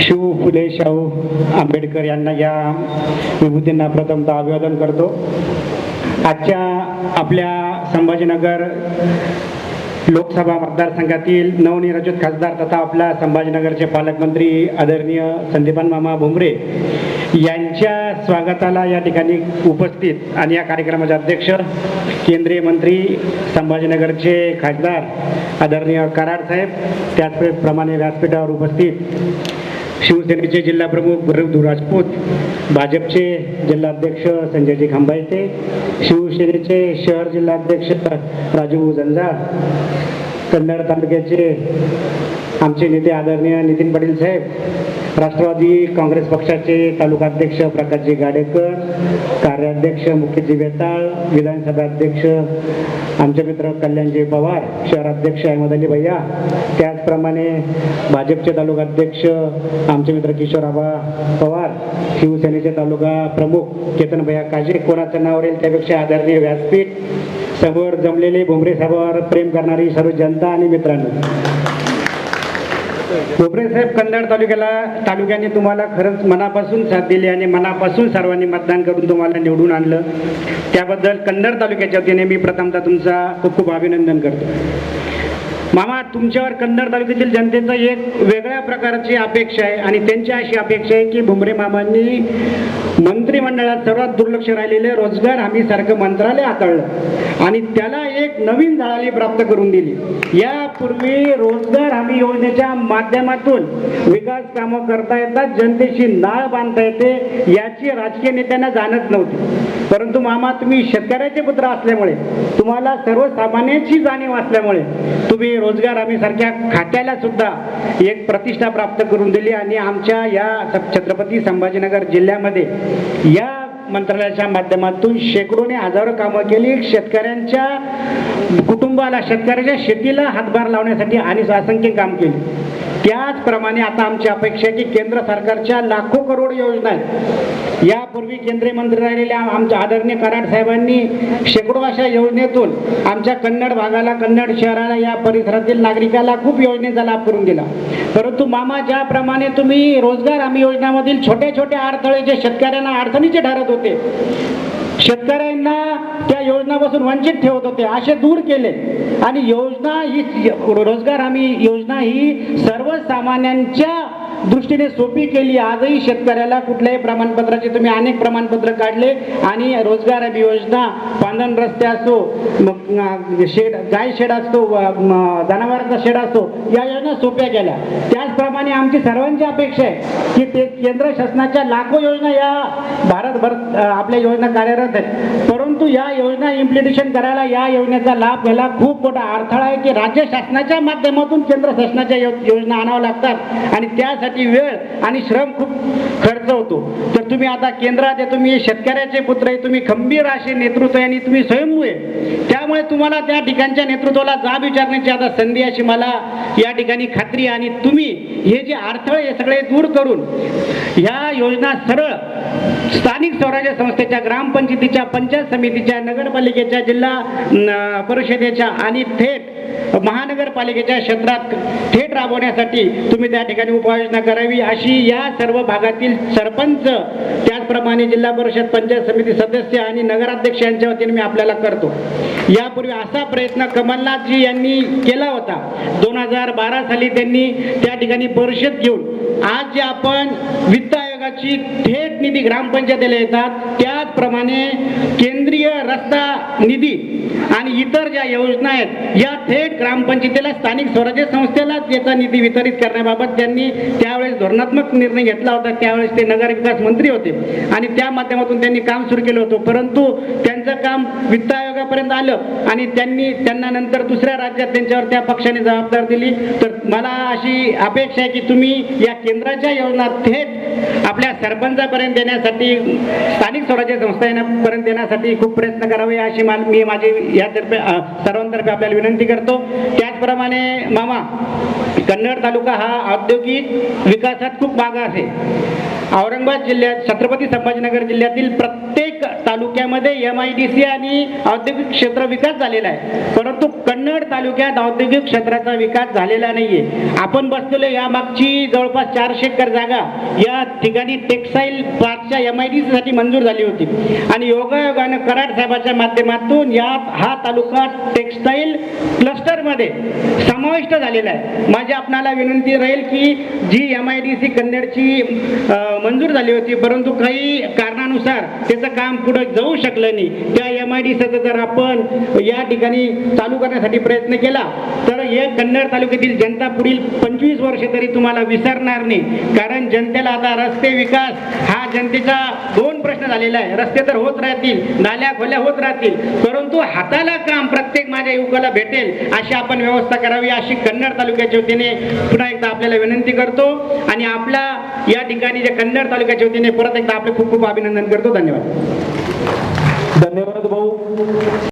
शिव फुले शाहू आंबेडकर यांना या विभूतींना प्रथमतः अभिवादन करतो. आजच्या आपल्या संभाजीनगर लोकसभा मतदारसंघातील नवनिर्वाचित खासदार तथा आपल्या संभाजीनगरचे पालकमंत्री आदरणीय संदीपान मामा भुमरे यांच्या स्वागताला या ठिकाणी उपस्थित आणि या कार्यक्रमाचे अध्यक्ष केंद्रीय मंत्री संभाजीनगरचे खासदार आदरणीय कराड साहेब त्याचप्रमाणे व्यासपीठावर उपस्थित शिवसेनेचे जिल्हा प्रमुख गुरुदेव राजपूत भाजपचे जिल्हाध्यक्ष संजयजी खांबायते शिवसेनेचे शहर जिल्हाध्यक्ष राजू जंजाळ कन्नड तालुक्याचे आमचे नेते आदरणीय नितीन पाटील साहेब राष्ट्रवादी काँग्रेस पक्षाचे तालुकाध्यक्ष प्रकाशजी गाडेकर कार्याध्यक्ष मुकेशजी वेताळ विधानसभा अध्यक्ष आमचे मित्र कल्याणजी पवार शहराध्यक्ष अहमद अली भैया त्याचप्रमाणे भाजपचे तालुकाध्यक्ष आमचे मित्र किशोराबा पवार शिवसेनेचे तालुका प्रमुख केतन भैया काजे कोणाचं नाव राहील त्यापेक्षा आदरणीय व्यासपीठ समोर जमलेले भुमरे साहेबावर प्रेम करणारी सर्व जनता आणि मित्रांनो. भोपरे साहेब कन्नड तालुक्याला तालुक्याने तुम्हाला खरंच मनापासून साथ दिली आणि मनापासून सर्वांनी मतदान करून तुम्हाला निवडून आणलं. त्याबद्दल कन्नड तालुक्याच्या वतीने मी प्रथमतः तुमचा खूप खूप अभिनंदन करतो. मामा तुमच्यावर कन्नड तालुक्यातील जनतेचं एक वेगळ्या प्रकारची अपेक्षा आहे आणि त्यांची अशी अपेक्षा आहे की भुमरे मामांनी मंत्रिमंडळात सर्वात दुर्लक्ष राहिलेले रोजगार हमी सारखं मंत्रालय हाताळलं आणि त्याला एक नवीन जाळाली प्राप्त करून दिली. यापूर्वी रोजगार हमी योजनेच्या माध्यमातून विकास कामं करता येतात जनतेशी नाळ बांधता येते याची राजकीय नेत्यांना जाणत नव्हती. परंतु मामा तुम्ही शेतकऱ्याचे पुत्र असल्यामुळे तुम्हाला सर्वसामान्यांची जाणीव असल्यामुळे तुम्ही रोजगार आम्ही सारख्या खात्याला सुद्धा एक प्रतिष्ठा प्राप्त करून दिली आणि आमच्या या छत्रपती संभाजीनगर जिल्ह्यामध्ये या मंत्रालयाच्या माध्यमातून शेकडोने हजारो कामं केली. शेतकऱ्यांच्या कुटुंबाला शेतकऱ्याच्या शेतीला हातभार लावण्यासाठी आणि असंख्य काम केली. त्याचप्रमाणे आता आमची अपेक्षा आहे की केंद्र सरकारच्या लाखो करोड योजना आहेत. यापूर्वी केंद्रीय मंत्री राहिलेल्या आमच्या आदरणीय कराड साहेबांनी शेकडो अशा योजनेतून आमच्या कन्नड भागाला कन्नड शहराला या परिसरातील नागरिकाला खूप योजनेचा लाभ करून दिला. परंतु मामा ज्याप्रमाणे तुम्ही रोजगार हमी योजनामधील छोटे छोटे अडथळे जे शेतकऱ्यांना अडचणीचे ठरत होते शेतकऱ्यांना त्या योजनापासून वंचित ठेवत होते असे दूर केले. आणि योजना ही रोजगार हमी योजना ही सर्वसामान्यांच्या दृष्टीने सोपी केली. आजही शेतकऱ्याला कुठल्याही प्रमाणपत्राचे तुम्ही अनेक प्रमाणपत्र काढले आणि रोजगार हमी योजना पांधन रस्ते असो शेड गाय शेड असतो जनावरांचा शेड असतो या योजना सोप्या केल्या. त्याचप्रमाणे आमची सर्वांची अपेक्षा आहे की ते केंद्र शासनाच्या लाखो योजना या भारतभर आपल्या योजना कार्यरत आहेत. परंतु या योजना इम्प्लिमेंटेशन करायला या योजनेचा लाभ घ्यायला खूप मोठा अडथळा आहे की राज्य शासनाच्या माध्यमातून केंद्र शासनाच्या योजना आणाव्या लागतात. आणि त्यासाठी वेळ आणि श्रम खूप खर्च होतो. तर तुम्ही आता केंद्रात आहे तुम्ही शेतकऱ्याचे पुत्र आहे तुम्ही खंबीर असे नेतृत्व आहे आणि तुम्ही स्वयंभू आहे. त्यामुळे तुम्हाला त्या ठिकाणच्या नेतृत्वाला जाब विचारण्याची आता संधी अशी मला या ठिकाणी खात्री आणि तुम्ही हे जे अडथळे हे सगळे दूर करून ह्या योजना सरळ स्थानिक स्वराज्य संस्थेच्या ग्रामपंचायतीच्या पंचायत समितीच्या नगरपालिकेच्या जिल्हा परिषदेच्या आणि थेट महानगरपालिकेच्या क्षेत्रात थेट राबवण्यासाठी तुम्ही त्या ठिकाणी उपाययोजना करावी अशी या सर्व भागातील सरपंच त्याचप्रमाणे जिल्हा परिषद पंचायत समिती सदस्य आणि नगराध्यक्ष यांच्या वतीने मी आपल्याला करतो. यापूर्वी असा प्रयत्न कमलनाथजी यांनी केला होता. दोन हजार बारा साली त्यांनी त्या ठिकाणी परिषद घेऊन आज जे आपण वित्त विभागाची थेट निधी ग्रामपंचायतीला येतात. त्याचप्रमाणे केंद्रीय रस्ता निधी आणि इतर ज्या योजना आहेत या थेट ग्रामपंचायतीला स्थानिक स्वराज्य संस्थेलाच याचा निधी वितरित करण्याबाबत त्यांनी त्यावेळेस धोरणात्मक निर्णय घेतला होता. त्यावेळेस ते नगर विकास मंत्री होते आणि त्या माध्यमातून त्यांनी काम सुरू केलं होतं. परंतु त्यांचं काम वित्त आयोगापर्यंत आलं आणि त्यांनी त्यांना नंतर दुसऱ्या राज्यात त्यांच्यावर त्या पक्षाने जबाबदार दिली. तर मला अशी अपेक्षा आहे की तुम्ही या केंद्राच्या योजना थेट आपल्या सरपंचापर्यंत देण्यासाठी स्थानिक स्वराज्य संस्थांपर्यंत देण्यासाठी खूप प्रयत्न करावे अशी मा- मी माझी यातर्फे सर्वांतर्फे आपल्याला विनंती करतो. त्याचप्रमाणे मामा कन्नड तालुका हा औद्योगिक विकासात खूप मागा आहे. औरंगाबाद जिल्ह्यात छत्रपती संभाजीनगर जिल्ह्यातील प्रत्येक तालुक्यामध्ये एम आय डी सी आणि औद्योगिक क्षेत्र विकास झालेला आहे. परंतु कन्नड तालुक्यात औद्योगिक क्षेत्राचा विकास झालेला नाहीये. आपण बसलेलो या मागची जवळपास चारशे एकर जागा या ठिकाणी टेक्सटाईल पार्कच्या एम आय डी साठी मंजूर झाली होती. आणि योगायोगानं कराड साहेबाच्या माध्यमातून या हा तालुका टेक्सटाईल क्लस्टरमध्ये समाविष्ट झालेला आहे. माझी आपणाला विनंती राहील की G M I D C कन्नडची मंजूर झाली होती परंतु काही कारणानुसार त्याचं काम पुढे जाऊ शकलं नाही. त्या एम आय डी सीचं जर आपण या ठिकाणी चालू करण्यासाठी प्रयत्न केला तर हे कन्नड तालुक्यातील जनता पुढील पंचवीस वर्ष तरी तुम्हाला विसरणार नाही. कारण जनतेला आता रस्ते विकास हा जनतेचा दोन प्रश्न झालेला आहे. रस्ते तर होत राहतील नाल्या खोल्या होत राहतील परंतु हाताला काम प्रत्येक माझ्या युवकाला भेटेल अशी आपण व्यवस्था करावी अशी कन्नड तालुक्याच्या वतीने पुन्हा एकदा आपल्याला विनंती करतो. आणि आपला या ठिकाणी जे कन्नड तालुक्याच्या वतीने परत एकदा आपले खूप खूप अभिनंदन करतो. धन्यवाद. धन्यवाद भाऊ.